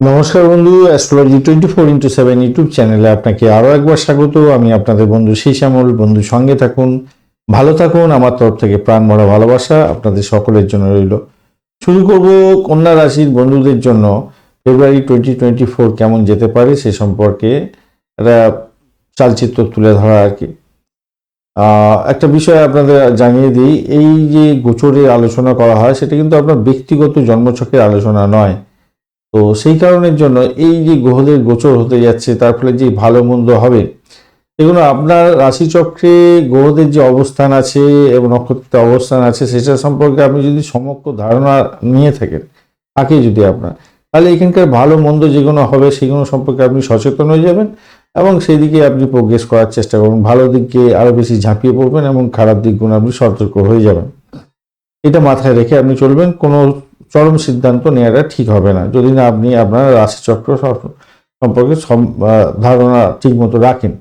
নমস্কার বন্ধু astrology twenty four into seven YouTube চ্যানেলে আপনাকে আরও একবার স্বাগত। আমি আপনাদের বন্ধু সেই শ্যামল। বন্ধু, সঙ্গে থাকুন, ভালো থাকুন, আমার তরফ থেকে প্রাণ ভরা ভালোবাসা আপনাদের সকলের জন্য রইল। শুরু করব কন্যা রাশির বন্ধুদের জন্য। ফেব্রুয়ারি টোয়েন্টি টোয়েন্টি ফোর কেমন যেতে পারে সে সম্পর্কে একটা চালচিত্র তুলে ধরা আর কি। একটা বিষয় আপনাদের জানিয়ে দিই, এই যে গোচরের আলোচনা করা হয়, সেটা কিন্তু আপনার ব্যক্তিগত জন্মছকের আলোচনা নয়। তো সেই কারণের জন্য এই যে গ্রহদের গোচর হতে যাচ্ছে, তার ফলে যে ভালো মন্দ হবে এগুলো আপনার রাশিচক্রে গ্রহদের যে অবস্থান আছে এবং নক্ষত্রের অবস্থান আছে, সেটা সম্পর্কে আপনি যদি সমগ্র ধারণা নিয়ে থাকেন, থাকে যদি আপনার, তাহলে এখানকার ভালো মন্দ যেগুলো হবে সেগুলো সম্পর্কে আপনি সচেতন হয়ে যাবেন এবং সেই দিকে আপনি প্রোগ্রেস করার চেষ্টা করবেন। ভালো দিককে আরও বেশি ঝাঁপিয়ে পড়বেন এবং খারাপ দিকগুলো আপনি সতর্ক হয়ে যাবেন। এটা মাথায় রেখে আপনি চলবেন। কোনো চরম সিদ্ধান্ত নেওয়াটা ঠিক হবে না। যদি না আপনি আপনার রাশিচক্র সম- সম্পর্কে সম- ধারণা ঠিক মতো রাখেন।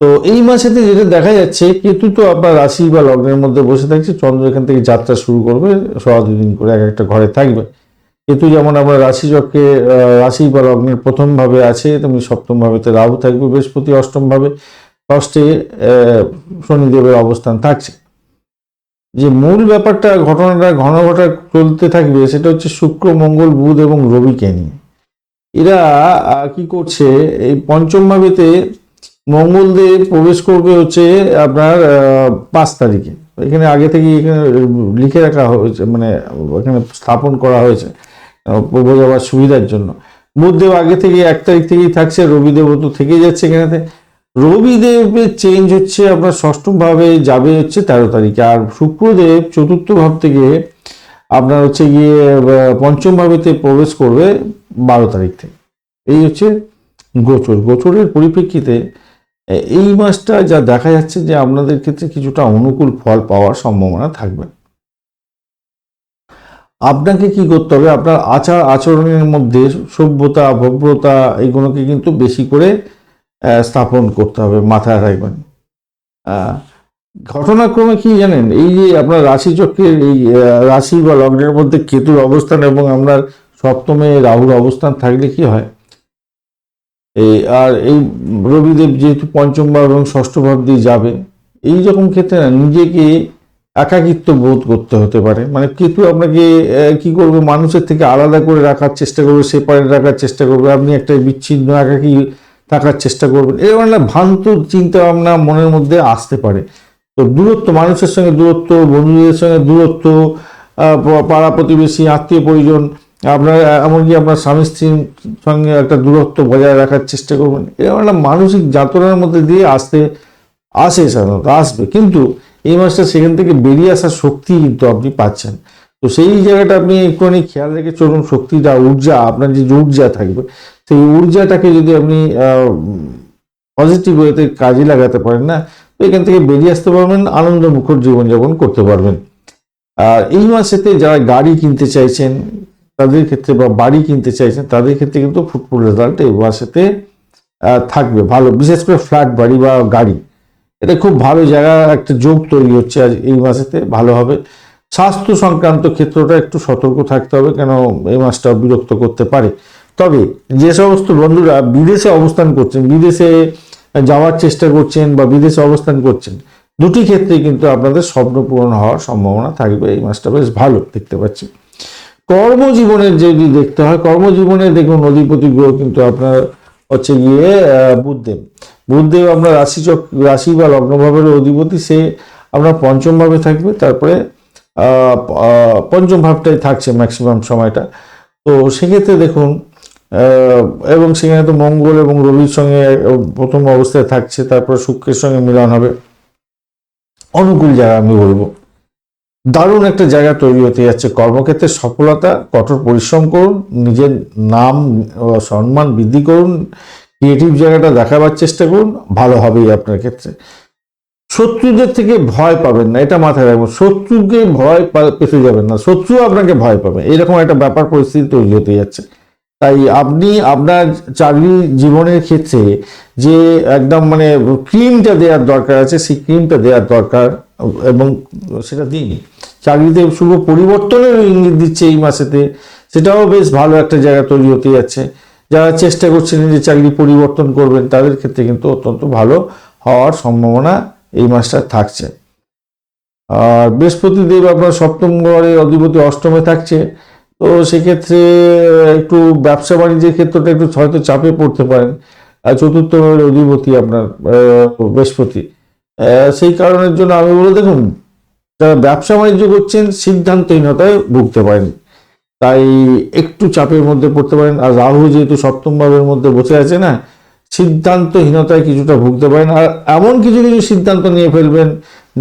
তো এই মাসেতে যেটা দেখা যাচ্ছে, কেতু তো আপনার রাশি বা লগ্নের মধ্যে বসে থাকছে, চন্দ্র এখান থেকে যাত্রা শুরু করবে, সোয়া দুদিন করে এক একটা ঘরে থাকবে। কেতু যেমন আমরা রাশিচক্রে রাশি বা লগ্নের প্রথমভাবে আছে, তেমনি সপ্তম ভাবেতে রাহু থাকবে, বৃহস্পতি অষ্টমভাবে, ষষ্ঠে শনিদেবের অবস্থান থাকছে। যে মূল ব্যাপারটা ঘটনাটা ঘন ঘটা চলতে থাকবে সেটা হচ্ছে শুক্র, মঙ্গল, বুধ এবং রবিকে নিয়ে। এরা কি করছে? এই পঞ্চম ভাবেতে মঙ্গলদেব প্রবেশ করবে হচ্ছে আপনার পাঁচ তারিখে। এখানে আগে থেকে এখানে লিখে রাখা হয়েছে মানে এখানে স্থাপন করা হয়েছে বোঝাবার সুবিধার জন্য। বুধদেব আগে থেকে এক তারিখ থেকেই থাকছে রবিদেবও তো থেকে যাচ্ছে এখানে রবিদেবের চেঞ্জ হচ্ছে আপনার ষষ্ঠম ভাবে যাবে হচ্ছে তেরো তারিখে। আর শুক্রদেব চতুর্থ ভাব থেকে আপনার হচ্ছে গিয়ে পঞ্চম ভাবেতে প্রবেশ করবে বারো তারিখ থেকে। এই হচ্ছে গোচর। গোচরের পরিপ্রেক্ষিতে এই মাসটা যা দেখা যাচ্ছে যে আপনাদের ক্ষেত্রে কিছুটা অনুকূল ফল পাওয়ার সম্ভাবনা থাকবে। আপনাকে কি করতে হবে? আপনার আচার আচরণের মধ্যে সভ্যতা ভব্যতা এইগুলোকে কিন্তু বেশি করে স্থাপন করতে হবে মাথায় রাখবেন। ঘটনাক্রমে কি জানেন, এই যে আপনার রাশি চক্রের এই রাশি বা লগ্নের মধ্যে কেতুর অবস্থান এবং আপনার সপ্তমে রাহুর অবস্থান থাকলে কি হয়? এই, আর এই রবিদেব যেহেতু পঞ্চম ভাব এবং ষষ্ঠ ভাব দিয়ে যাবে, এই রকম ক্ষেত্রে না নিজেকে একাকিত্ব বোধ করতে হতে পারে। মানে কেতু আপনাকে কি করবে, মানুষের থেকে আলাদা করে রাখার চেষ্টা করবে সেপারেট রাখার চেষ্টা করবে। আপনি একটা বিচ্ছিন্ন, একাকি থাকার চেষ্টা করবেন। এরকম একটা ভ্রান্ত চিন্তা ভাবনা মনের মধ্যে আসতে পারে। তো দূরত্ব, মানুষের সঙ্গে দূরত্ব, বন্ধুদের সঙ্গে দূরত্ব পাড়া প্রতিবেশী, আত্মীয় পরিজন, আপনার, এমনকি আপনার স্বামী স্ত্রীর সঙ্গে একটা দূরত্ব বজায় রাখার চেষ্টা করবেন। এরকম একটা মানসিক যাতনার মধ্যে দিয়ে আসতে, আসে সাধারণত, আসবে। কিন্তু এই মাসটা সেখান থেকে বেরিয়ে আসার শক্তি কিন্তু আপনি পাচ্ছেন। তো সেই জায়গাটা আপনি একটুখানি খেয়াল রেখে চলুন, শক্তিটা, ঊর্জা, আপনার যে ঊর্জা থাকবে, সেই ঊর্জাটাকে যদি আপনি পজিটিভ ওয়েতে কাজে লাগাতে পারেন না, তো এখান থেকে বেরিয়ে আসতে পারবেন, আনন্দ মুখর জীবনযাপন করতে পারবেন। আর এই মাসেতে যারা গাড়ি কিনতে চাইছেন, তাদের ক্ষেত্রে বা বাড়ি কিনতে চাইছেন, তাদের ক্ষেত্রে কিন্তু ফুটফুল রেজাল্ট এই মাসেতে থাকবে, ভালো, বিশেষ করে ফ্ল্যাট বাড়ি বা গাড়ি। এটা খুব ভালো জায়গা, একটা যোগ তৈরি হচ্ছে আজ এই মাসেতে, ভালো হবে। স্বাস্থ্য সংক্রান্ত ক্ষেত্রটা একটু সতর্ক থাকতে হবে কেন এই মাসটা বিরক্ত করতে পারে। তবে যে সমস্ত বন্ধুরা বিদেশে অবস্থান করছেন বিদেশে যাওয়ার চেষ্টা করছেন বা বিদেশে অবস্থান করছেন দুটি ক্ষেত্রে কিন্তু আপনাদের স্বপ্ন পূরণ হওয়ার সম্ভাবনা থাকবে। এই মাসটা বেশ ভালো দেখতে পাচ্ছি। কর্মজীবনের যদি দেখতে হয় কর্মজীবনে দেখুন অধিপতি গ্রহ কিন্তু আপনার হচ্ছে গিয়ে আহ, বুধদেব। বুধদেব আপনার রাশি চক রাশি বা লগ্নভাবের অধিপতি সে আপনার পঞ্চমভাবে থাকবে তারপরে পঞ্চম ভাবটাই থাকছে ম্যাক্সিমাম সময়টা। তো সেক্ষেত্রে দেখুন এবং সেখানে তো মঙ্গল এবং রবির সঙ্গে প্রথম অবস্থায় থাকছে, তারপরে শুক্রের সঙ্গে মিলন হবে। অনুকূল জায়গা আমি বলব। দারুণ একটা জায়গা তৈরি হতে যাচ্ছে। কর্মক্ষেত্রে সফলতা, কঠোর পরিশ্রম করুন, নিজের নাম সম্মান বৃদ্ধি করুন ক্রিয়েটিভ জায়গাটা দেখাবার চেষ্টা করুন, ভালো হবেই আপনার ক্ষেত্রে। শত্রুদের থেকে ভয় পাবেন না, এটা মাথায় রাখবেন। শত্রুকে ভয় পেতে যাবেন না। শত্রু আপনাকে ভয় পাবে। এরকম একটা ব্যাপার পরিস্থিতি তৈরি হতে যাচ্ছে। তাই আপনি আপনার চাকরি জীবনের ক্ষেত্রে যে একদম মানে ক্রিমটা দেওয়ার দরকার আছে, সেই ক্রিমটা দেওয়ার দরকার এবং সেটা দিন। চাকরিতে শুভ পরিবর্তনের ইঙ্গিত দিচ্ছে এই মাসেতে। সেটাও বেশ ভালো একটা জায়গা তৈরি হতে যাচ্ছে। যারা চেষ্টা করছেন যে চাকরি পরিবর্তন করবেন, তাদের ক্ষেত্রে কিন্তু অত্যন্ত ভালো হওয়ার সম্ভাবনা এই মাসটা থাকছে। আর বৃহস্পতি দেব আপনার সপ্তম ঘরের অধিপতি অষ্টমে থাকছে। তো সেক্ষেত্রে একটু ব্যবসা বাণিজ্যের ক্ষেত্রটা একটু হয়তো চাপে পড়তে পারেন। চতুর্থ ঘরের অধিপতি আপনার বৃহস্পতি। সেই কারণের জন্য আমি বলে, দেখুন, যারা ব্যবসা বাণিজ্য করছেন, সিদ্ধান্তহীনতায় ভুগতে পারেন। তাই একটু চাপের মধ্যে পড়তে পারেন। আর রাহু যেহেতু সপ্তম ভাবের মধ্যে বসে আছে না সিদ্ধান্তহীনতায় কিছুটা ভুগতে পারেন। আর এমন কিছু কিছু সিদ্ধান্ত নিয়ে ফেলবেন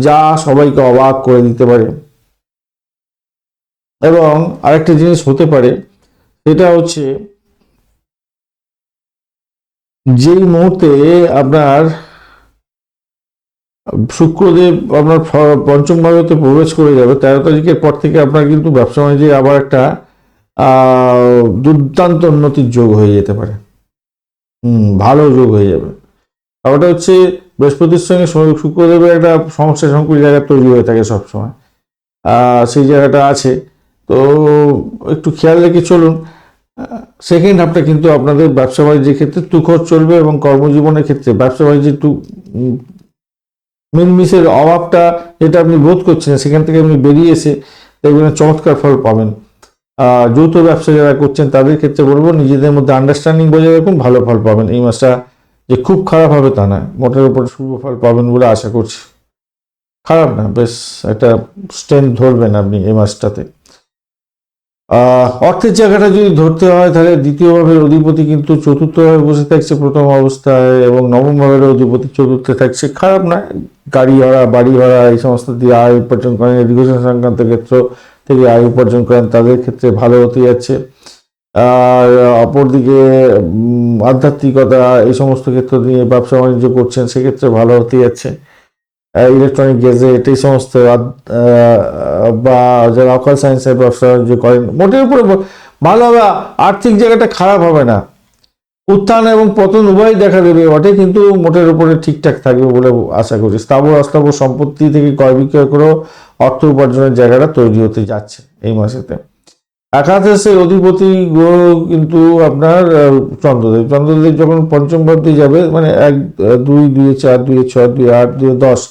যা সবাইকে অবাক করে দিতে পারে। এবং আরেকটা জিনিস হতে পারে, সেটা হচ্ছে যেই মুহূর্তে আপনার শুক্রদেব আপনার পঞ্চম ভাবেতে প্রবেশ করে যাবে, তেরো তারিখের পর থেকে আপনার কিন্তু ব্যবসা বাণিজ্যে আবার একটা দুর্দান্ত উন্নতির যোগ হয়ে যেতে পারে। হুম ভালো যোগ হয়ে যাবে। ওটা হচ্ছে বৃহস্পতির সঙ্গে শুক্রদেবের একটা সমস্যা সংকুল জায়গা তৈরি হয়ে থাকে সবসময়। সেই জায়গাটা আছে। তো একটু খেয়াল রেখে চলুন। সেকেন্ড হাফটা কিন্তু আপনাদের ব্যবসা বাণিজ্যের ক্ষেত্রে তুখর চলবে এবং কর্মজীবনের ক্ষেত্রে ব্যবসা বাণিজ্যে একটু উম, মিলমিশের অভাবটা যেটা আপনি বোধ করছেন সেখান থেকে আপনি বেরিয়ে এসে দেখবেন চমৎকার ফল পাবেন। যৌথ ব্যবসা যারা করছেন, তাদের ক্ষেত্রে বলব নিজেদের মধ্যে আন্ডারস্ট্যান্ডিং বজায় রাখুন, ভালো ফল পাবেন। এই মাসটা যে খুব খারাপ হবে তা নয়, মোটের উপর শুভ ফল পাবেন বলে আশা করছি। খারাপ না, বেশ একটা স্ট্রেংথ ধরবেন আপনি এই মাসটাতে অর্থের জায়গাটা যদি ধরতে হয়, তাহলে দ্বিতীয় ভাবের অধিপতি কিন্তু চতুর্থ ভাবে বসে থাকছে প্রথম অবস্থায় এবং নবম ভাবের অধিপতি চতুর্থে থাকছে। খারাপ না গাড়ি ভাড়া বাড়ি ভাড়া এই সমস্ত দিয়ে আয় উপার্জন করেন এডুকেশন সংক্রান্ত ক্ষেত্র থেকে আয় উপার্জন করেন তাদের ক্ষেত্রে ভালো হতে যাচ্ছে। আর অপরদিকে আধ্যাত্মিকতা এই সমস্ত ক্ষেত্র নিয়ে ব্যবসা বাণিজ্য করছেন, সেক্ষেত্রে ভালো হতে যাচ্ছে। ইলেকট্রনিক গেজেট এই সমস্ত বা যারা অকাল সায়েন্সের ব্যবসা বাণিজ্য করেন, মোটের উপরে ভালো হবে আর্থিক জায়গাটা খারাপ হবে না। উত্থান এবং পতন উভয় দেখা দেবে বটে, কিন্তু মোটের উপরে ঠিকঠাক থাকবে বলে আশা করি স্থাবর, অস্থাবর সম্পত্তি থেকে ক্রয় বিক্রয় করেও অর্থ উপার্জনের জায়গাটা তৈরি হতে যাচ্ছে এই মাসেতে। একাদশের অধিপতি গ্রহ কিন্তু আপনার চন্দ্রদেব। চন্দ্রদেব যখন পঞ্চম ভাব দিয়ে যাবে মানে এক, দুই দুই, চার, দুই, ছয়, দুই, আট, দুই, দশ,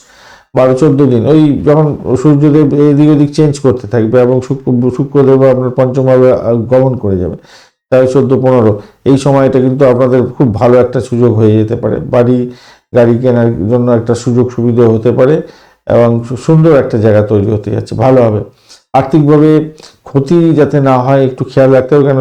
বারো, চোদ্দ দিন, ওই যখন সূর্যদেব এদিক ওদিক চেঞ্জ করতে থাকবে এবং শুক্র, শুক্রদেব আপনার পঞ্চমভাবে গমন করে যাবে তাই চোদ্দ পনেরো এই সময়টা কিন্তু আপনাদের খুব ভালো একটা সুযোগ হয়ে যেতে পারে। বাড়ি গাড়ি কেনার জন্য একটা সুযোগ সুবিধা হতে পারে এবং সুন্দর একটা জায়গা তৈরি হতে যাচ্ছে ভালো হবে। আর্থিকভাবে ক্ষতি যাতে না হয় একটু খেয়াল রাখতে হবে কেন?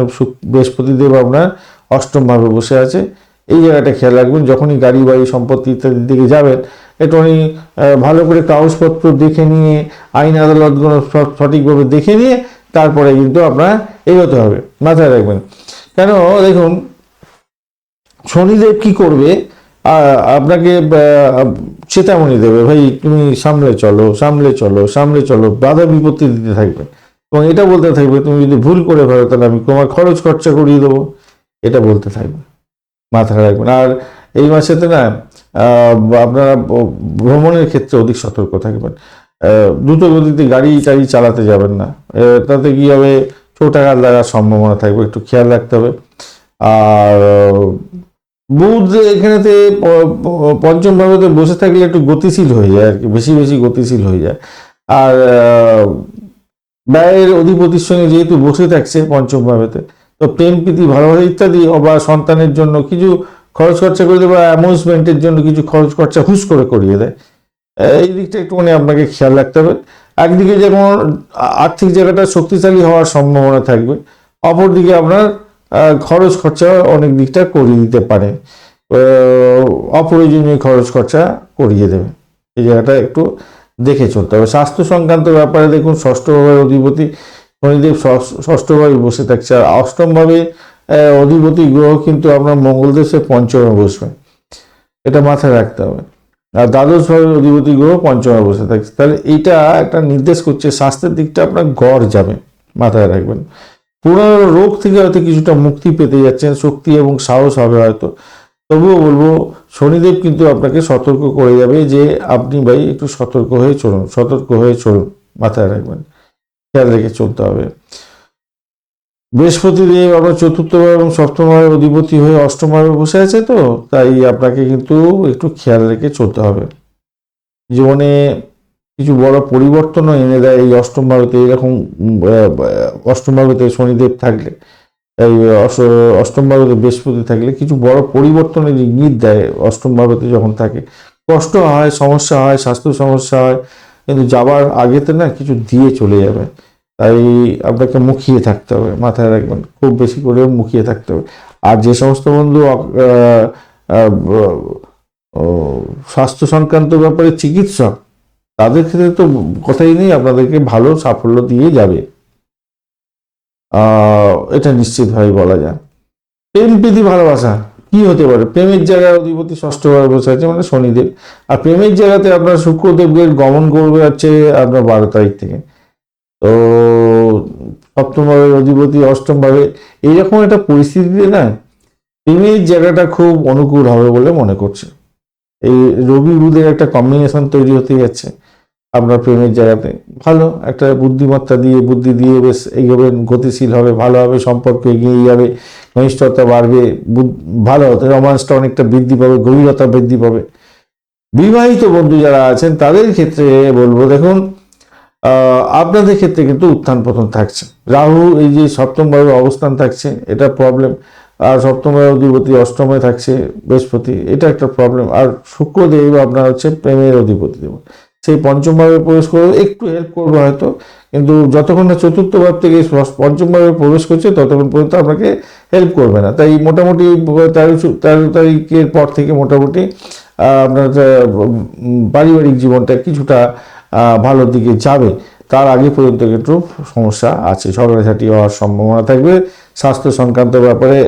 বৃহস্পতিদেব আপনার অষ্টম ভাবে বসে আছে। এই জায়গাটা খেয়াল রাখবেন যখনই গাড়ি বাড়ি সম্পত্তি ইত্যাদির দিকে যাবেন একটুখানি আহ, ভালো করে কাগজপত্র দেখে নিয়ে আইন আদালতগুলো সঠিকভাবে দেখে নিয়ে তারপরে কিন্তু আপনার এগোতে হবে। মাথায় রাখবেন। কেন? দেখুন শনিদেব কি করবে? আপনাকে আহ, চেতামণি দেবে। ভাই তুমি সামলে চলো সামলে চলো সামলে চলো বাধা বিপত্তি দিতে থাকবে। এবং এটা বলতে থাকবে তুমি যদি ভুল করে ফেলো তাহলে আমি তোমার খরচ খরচা করিয়ে দেবো। এটা বলতে থাকবে। মাথায় রাখবেন। আর এই মাসেতে না আপনারা ভ্রমণের ক্ষেত্রে অধিক সতর্ক থাকবেন। দ্রুত গতিতে গাড়ি টাড়ি চালাতে যাবেন না। তাতে কি হবে? ছোটাঘাত লাগার সম্ভাবনা থাকবে, একটু খেয়াল রাখতে হবে। আর বুধ এখানেতে পঞ্চম ভাবেতে বসে থাকলে একটু গতিশীল হয়ে যায় আর কি, বেশি বেশি গতিশীল হয়ে যায়। আর ব্যয়ের অধিপতির সঙ্গে যেহেতু বসে থাকছে পঞ্চম ভাবেতে তো প্রেম, প্রীতি, ভালোবাসা ইত্যাদি বা সন্তানের জন্য কিছু খরচ খরচা করে দেয় বা অ্যামিউজমেন্টের জন্য কিছু খরচ খরচা হুস করে করিয়ে দেয়। এই দিকটা একটুখানি আপনাকে খেয়াল রাখতে হবে। একদিকে যেমন আর্থিক জায়গাটা শক্তিশালী হওয়ার সম্ভাবনা থাকবে, অপরদিকে আপনার খরচ খরচা অনেক দিকটা করিয়ে দিতে পারে। অপ্রয়োজনীয় খরচ খরচা করিয়ে দেবে। এই জায়গাটা একটু দেখে চলতে হবে। স্বাস্থ্য সংক্রান্ত ব্যাপারে দেখুন ষষ্ঠভাবে অধিপতি শনিদেব ষষ্ঠভাবে বসে থাকছে। আর অষ্টমভাবে অধিপতি গ্রহ কিন্তু আপনার মঙ্গলদেব সে পঞ্চমে বসবে। এটা মাথায় রাখতে হবে। আর দ্বাদশ ভাবের অধিপতি গ্রহ পঞ্চমে বসে থাকছে তাহলে এইটা একটা নির্দেশ করছে, স্বাস্থ্যের দিকটা আপনার গড় যাবে, মাথায় রাখবেন। পুরনো রোগ থেকে হয়তো কিছুটা মুক্তি পেতে যাচ্ছেন, শক্তি এবং সাহস হবে হয়তো। তবুও বলব, শনিদেব কিন্তু আপনাকে সতর্ক করে যাবে যে আপনি ভাই একটু সতর্ক হয়ে চলুন, সতর্ক হয়ে চলুন, মাথায় রাখবেন। খেয়াল রেখে চলতে হবে। বৃহস্পতিদেব আপনার চতুর্থভাবে এবং সপ্তমভাবে অধিপতি হয়ে অষ্টমভাবে বসে আছে তো, তাই আপনাকে কিন্তু একটু খেয়াল রেখে চলতে হবে। জীবনে কিছু বড় পরিবর্তনও এনে দেয় এই অষ্টম ভাবেতে এরকম অষ্টম ভাবেতে শনিদেব থাকলে, এই অষ্টম ভাবেতে বৃহস্পতি থাকলে কিছু বড় পরিবর্তনের ইঙ্গিত দেয় অষ্টম ভাবেতে যখন থাকে। কষ্ট হয়, সমস্যা হয়, স্বাস্থ্য সমস্যা হয়, কিন্তু যাবার আগেতে না কিছু দিয়ে চলে যাবে। তাই আপনাকে মুখিয়ে থাকতে হবে, মাথায় রাখবেন, খুব বেশি করে মুখিয়ে থাকতে হবে। আর যে সমস্ত বন্ধু স্বাস্থ্য সংক্রান্ত ব্যাপারে চিকিৎসক, তাদের ক্ষেত্রে তো কথাই নেই, আপনাদেরকে ভালো সাফল্য দিয়ে যাবে। এটা নিশ্চিতভাবে বলা যায়। প্রেম প্রীতি ভালোবাসা কি হতে পারে? প্রেমের জায়গায় অধিপতি ষষ্ঠ ভাবে বসে আছে মানে শনিদেব। আর প্রেমের জায়গাতে আপনার শুক্রদেবের গমন করবে হচ্ছে আপনার বারো তারিখ থেকে। তো সপ্তম ভাবে অধিপতি, অষ্টম ভাবে এইরকম একটা পরিস্থিতিতে না প্রেমের জায়গাটা খুব অনুকূল হবে বলে মনে করছে। এই রবি বুধের একটা কম্বিনেশন তৈরি হতে যাচ্ছে আপনার প্রেমের জায়গাতে। ভালো, একটা বুদ্ধিমত্তা দিয়ে, বুদ্ধি দিয়ে বেশ এইভাবে গতিশীল হবে ভালো হবে সম্পর্ক এগিয়ে যাবে, ঘনিষ্ঠতা বাড়বে ভালো হতে রোমান্সটা অনেকটা বৃদ্ধি পাবে, গভীরতা বৃদ্ধি পাবে। বিবাহিত বন্ধু যারা আছেন তাদের ক্ষেত্রে বলব, দেখুন আপনাদের ক্ষেত্রে কিন্তু উত্থান পতন থাকছে। রাহু এই যে সপ্তম ভাবে অবস্থান থাকছে, এটা প্রবলেম আর সপ্তম অধিপতি অষ্টমে থাকছে, বৃহস্পতি, এটা একটা প্রবলেম আর শুক্রদেব আপনার হচ্ছে প্রেমের অধিপতি দেব সেই পঞ্চম ভাবে প্রবেশ করে একটু হেল্প করবে হয়তো, কিন্তু যতক্ষণ না চতুর্থ ভাব থেকে ষষ্ঠ- পঞ্চম ভাবে প্রবেশ করছে, ততক্ষণ পর্যন্ত আপনাকে হেল্প করবে না। তাই মোটামুটি তেরো তেরো তারিখের পর থেকে মোটামুটি আপনার পারিবারিক জীবনটা কিছুটা ভালোর দিকে যাবে, তার আগে পর্যন্ত একটু সমস্যা আছে। ঝগড়াঝাটি হওয়ার সম্ভাবনা থাকবে, স্বাস্থ্য সংক্রান্ত ব্যাপারে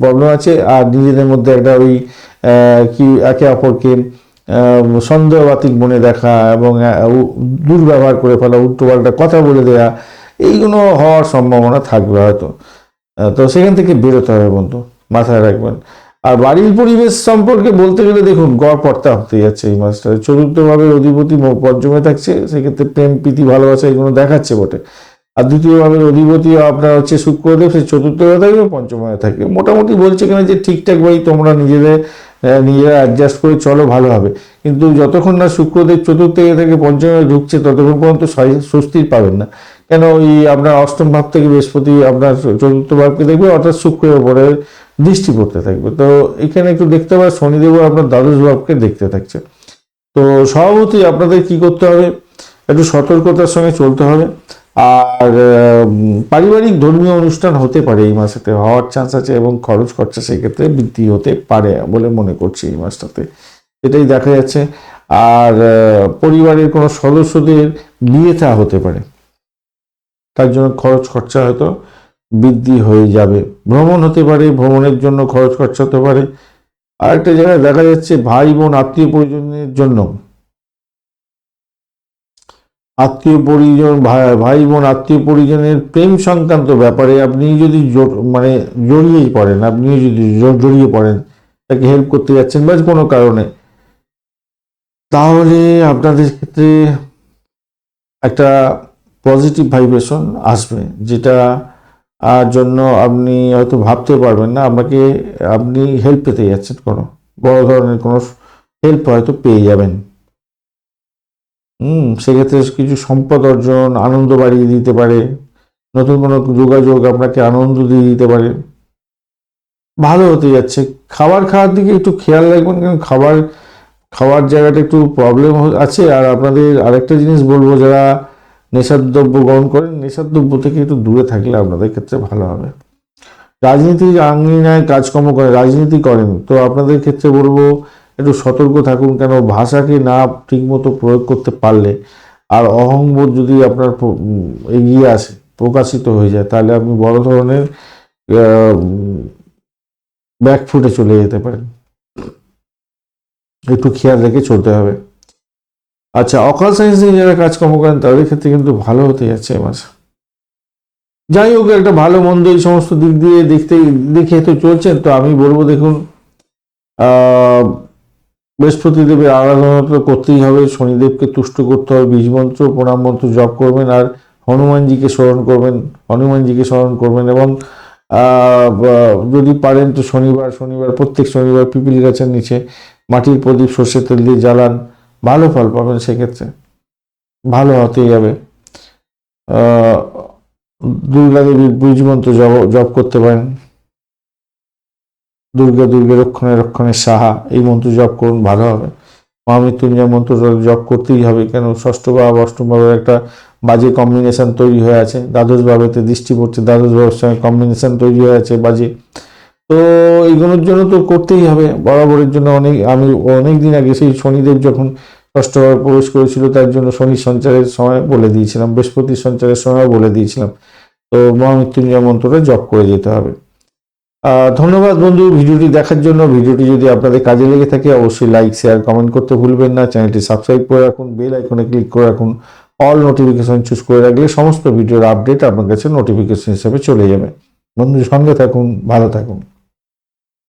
প্রবলেম আছে, আর নিজেদের মধ্যে একটা ওই কি একে অপরকে সন্দেহবাতিক মনে দেখা এবং দুর্ব্যবহার করে ফেলা উল্টোপাল্টা কথা বলে দেওয়া এইগুলো হওয়ার সম্ভাবনা থাকবে হয়তো। তো সেখান থেকে বেরোতে হবে বন্ধু, মাথায় রাখবেন। আর বাড়ির পরিবেশ সম্পর্কে বলতে গেলে দেখুন, গড় পড়তা হতে যাচ্ছে এই মাসটা চতুর্থভাবে অধিপতি পঞ্চমে থাকছে, সেক্ষেত্রে প্রেম, প্রীতি, ভালোবাসা এগুলো দেখাচ্ছে বটে। আর দ্বিতীয়ভাবে অধিপতি আপনার হচ্ছে শুক্রদেব, সে চতুর্থভাবে থাকবে পঞ্চমে থাকবে। মোটামুটি বলছে কিনা যে ঠিকঠাক ভাই তোমরা নিজেদের নিজেরা অ্যাডজাস্ট করে চলো, ভালো হবে। কিন্তু যতক্ষণ না শুক্রদেব চতুর্থ থেকে পঞ্চমে ঢুকছে, ততক্ষণ পর্যন্ত স্বস্তির পাবেন না। কেন ওই আপনার অষ্টম ভাব থেকে বৃহস্পতি আপনার চতুর্থ ভাবকে দেখবে, অর্থাৎ শুক্রের উপরে দৃষ্টি পড়তে থাকবে। তো এখানে একটু দেখতে পাবে শনিদেবও আপনার দ্বাদশ ভাবকে দেখতে থাকছে। তো স্বভাবতই আপনাদের কি করতে হবে? একটু সতর্কতার সঙ্গে চলতে হবে। আর পারিবারিক ধর্মীয় অনুষ্ঠান হতে পারে এই মাসেতে, হওয়ার চান্স আছে এবং খরচ খরচা সেক্ষেত্রে বৃদ্ধি হতে পারে বলে মনে করছি এই মাসটাতে। এটাই দেখা যাচ্ছে। আর পরিবারের কোনো সদস্যদের বিয়ে থা হতে পারে। তার জন্য খরচ খরচা হয়তো বৃদ্ধি হয়ে যাবে। ভ্রমণ হতে পারে, ভ্রমণের জন্য খরচ খরচা হতে পারে। আর একটা জায়গায় দেখা যাচ্ছে ভাই বোন, আত্মীয় পরিজনের জন্য। আত্মীয় পরিজন, ভাই ভাই বোন, আত্মীয় পরিজনের প্রেম সংক্রান্ত ব্যাপারে আপনি যদি মানে জড়িয়ে পড়েন আপনিও যদি জড়িয়ে পড়েন, তাকে হেল্প করতে যাচ্ছেন বা কোনো কারণে, তাহলে আপনাদের ক্ষেত্রে একটা পজিটিভ ভাইব্রেশন আসবে, যেটা আর জন্য আপনি হয়তো ভাবতে পারবেন না আপনাকে আপনি হেল্প পেতে যাচ্ছেন কোনো, বড় ধরনের কোনো হেল্প হয়তো পেয়ে যাবেন। হুম, সেক্ষেত্রে কিছু সম্পদ অর্জন, আনন্দ বাড়িয়ে দিতে পারে, নতুন কোনো যোগাযোগ আপনাকে আনন্দ দিয়ে দিতে পারে। ভালো হতে যাচ্ছে, খাবার খাওয়ার দিকে একটু খেয়াল রাখবেন, কারণ খাবার, খাওয়ার জায়গাটা একটু প্রবলেম আছে, আর আপনাদের আরেকটা জিনিস বলব, যারা নেশার দ্রব্য গ্রহণ করেন নেশার দ্রব্য থেকে একটু দূরে থাকলে আপনাদের ক্ষেত্রে ভালো হবে। রাজনীতির আঙ্গিনায় কাজকর্ম করেন, রাজনীতি করেন, তো আপনাদের ক্ষেত্রে বলব, একটু সতর্ক থাকুন কেন? ভাষাকে না ঠিকমতো প্রয়োগ করতে পারলে আর অহংবোধ যদি আপনার এগিয়ে আসে, প্রকাশিত হয়ে যায়, তাহলে আপনি বড় ধরনের ব্যাকফুটে চলে যেতে পারেন। একটু খেয়াল রেখে চলতে হবে। আচ্ছা অকাল সায়েন্স নিয়ে যারা কাজকর্ম করেন তাদের ক্ষেত্রে কিন্তু ভালো হতে যাচ্ছে এ মাসে যাই হোক একটা ভালো মন্দ এই সমস্ত দিক দিয়ে দেখতে দেখে তো চলছেন তো আমি বলব দেখুন আহ, বৃহস্পতি দেবের আরাধনা তো করতেই হবে শনিদেবকে তুষ্ট করতে হবে বীজ মন্ত্র প্রণাম মন্ত্র জপ করবেন আর হনুমানজিকে স্মরণ করবেন হনুমানজিকে স্মরণ করবেন এবং যদি পারেন তো শনিবার শনিবার প্রত্যেক শনিবার পিপিল গাছের নিচে মাটির প্রদীপ সর্ষের তেল দিয়ে জ্বালান ভালো ফল পাবেন সেক্ষেত্রে। ভালো হতেই যাবে দুর্গা দেবীর মন্ত্র জপ করতে পারেন। দুর্গা দুর্গা রক্ষণে রক্ষণের সাহা, এই মন্ত্র জপ করুন, ভালো হবে। মহামৃত্যুঞ্জয় মন্ত্র জপ করতেই হবে, কেন ষষ্ঠ বা অষ্টম ভাবের একটা বাজে কম্বিনেশন তৈরি হয়ে আছে। দ্বাদশ ভাবেতে দৃষ্টি পড়ছে, দ্বাদশ ভাবের সঙ্গে কম্বিনেশন তৈরি হয়ে আছে বাজে। তো এইগুলোর জন্য তো করতেই হবে। বরাবরের জন্য অনেক, আমি অনেক দিন আগে সেই শনিদেব যখন ষষ্ঠভাবে প্রবেশ করেছিল, তার জন্য শনি সঞ্চারের সময় বলে দিয়েছিলাম বৃহস্পতি সঞ্চারের সময় বলে দিয়েছিলাম। তো মহামৃত্যুঞ্জয় মন্ত্রটা জপ করে যেতে হবে। ধন্যবাদ বন্ধু, ভিডিওটি দেখার জন্য। ভিডিওটি যদি আপনাদের কাজে লেগে থাকে, অবশ্যই লাইক শেয়ার কমেন্ট করতে ভুলবেন না। চ্যানেলটি সাবস্ক্রাইব করে রাখুন বেল আইকনে ক্লিক করে রাখুন। অল নোটিফিকেশন চুজ করে রাখলে সমস্ত ভিডিওর আপডেট আপনার কাছে নোটিফিকেশন হিসেবে চলে যাবে। বন্ধু, সঙ্গে থাকুন, ভালো থাকুন।